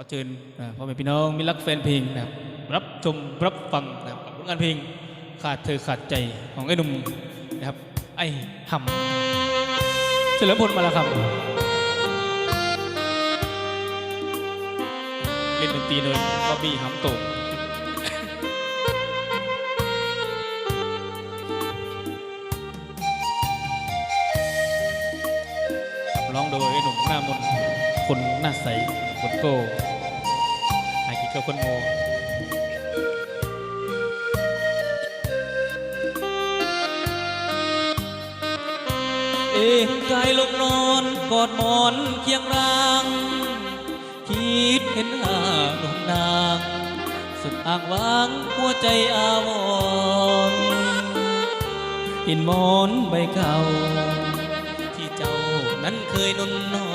อเชิญพ่อแม่พี่น้องมิตรรักแฟนเพลงนะครับรับชมรับฟังนะครับผลงานเพลงขาดเธอขาดใจของไอ้หนุ่มนะครับ ไอ้หำเฉลิมพลมาแล้วครับเล่นดนตรีโดยบ๊อบบี้หำโตงร้องโดยไอ้หนุ่มหน้ามนคนหน้าใสคนโก้ หายกิจกับคนโง่เองกายลงนอนกอดหมอนเคียงรางคิดเห็นหน้าหนุ่มนางสุดอ้างวางหัวใจอาวรณ์หินหมอนใบเก่า ที่เจ้านั้นเคยนุ่นนอ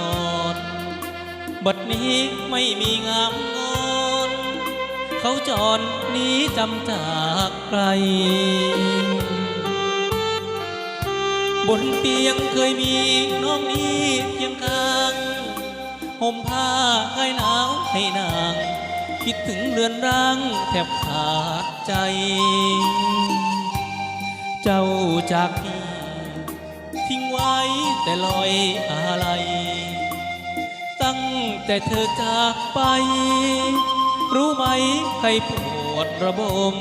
น บัดนี้ไม่มีงามงอ เขาจรหนี้จำจากไกล บนเตียงเคยมีน้องนี้เคียงข้างห่มผ้าให้หนาวให้นาง คิดถึงเรือนร่างแทบขาดใจ เจ้าจากพี่ทิ้งไว้แต่ลอยอะไร ตั้งแต่เธอจากไป รู้ไหมใครปวดระบม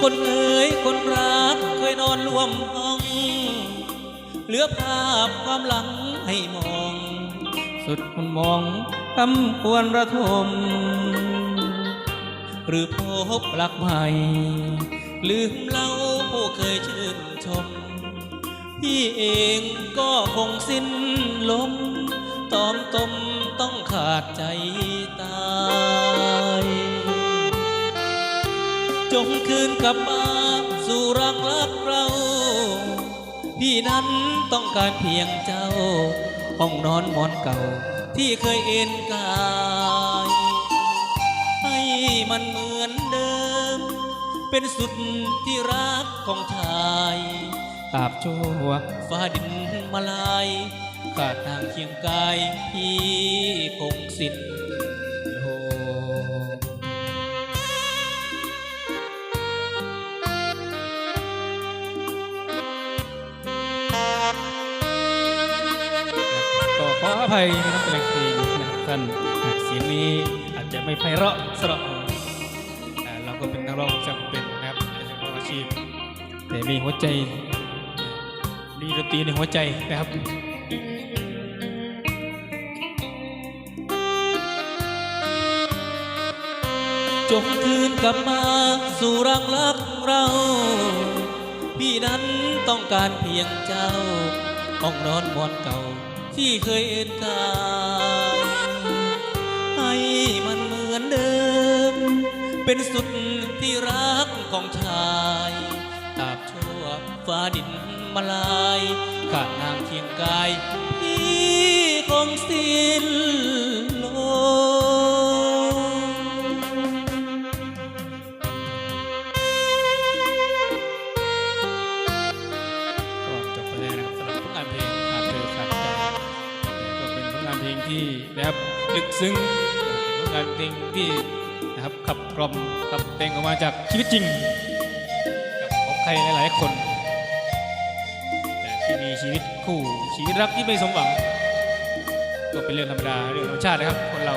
คนเอ๋ยคนรักเคยนอนร่วมห้อง เหลือภาพความหลังให้มอง สุดมันมองคำควรระทม หรือพบรักใหม่ ลืมเล่าผู้เคยชื่นชม พี่เองก็คงสิ้นลมตอมตมต้องขาดใจตาย จงคืนกลับมาสู่รักรักเรา พี่นั้นต้องการเพียงเจ้า ห้องนอนหมอนเก่าที่เคยเอ็นกาย ให้มันเหมือนเดิม เป็นสุดที่รักของชาย ตราบชั่วฟ้าดินมาลายขาดทางเคียงกายพี่คงสิ้นโลกก็ขออภัยนะครับเป็นแรงเพลงนะครับท่านหากเสียงนี้อาจจะไม่ไพเราะสำหรับอ่าเราก็เป็นนักร้องจำเป็นนะครับเป็นนักร้องอาชีพ แต่มีหัวใจ มีดนตรีในหัวใจนะครับจงคืนกลับมาสู่รักรักเรา พี่นั้นต้องการเพียงเจ้าห้องนอนมอนเก่า ที่เคยเอ็นกายให้มันเหมือนเดิม เป็นสุดที่รักของชายตราบชั่วฟ้าดิน มาลายขาดนางเคียงกายพี่คงสิ้นลมก็จบไปแล้วนะครับสำหรับผลงานเพลงขาดเธอขาดใจก็เป็นผลงานเพลงที่นะครับลึกซึ้งเป็นผลงานเพลงที่นะครับขับกล่อมขับแต่งออกมาจากชีวิตจริงกับของใครหลายๆคน ที่มีชีวิตคู่ชีวิตรักที่ไม่สมหวัง ก็เป็นเรื่องธรรมดาเรื่องธรรมชาตินะครับคนเรา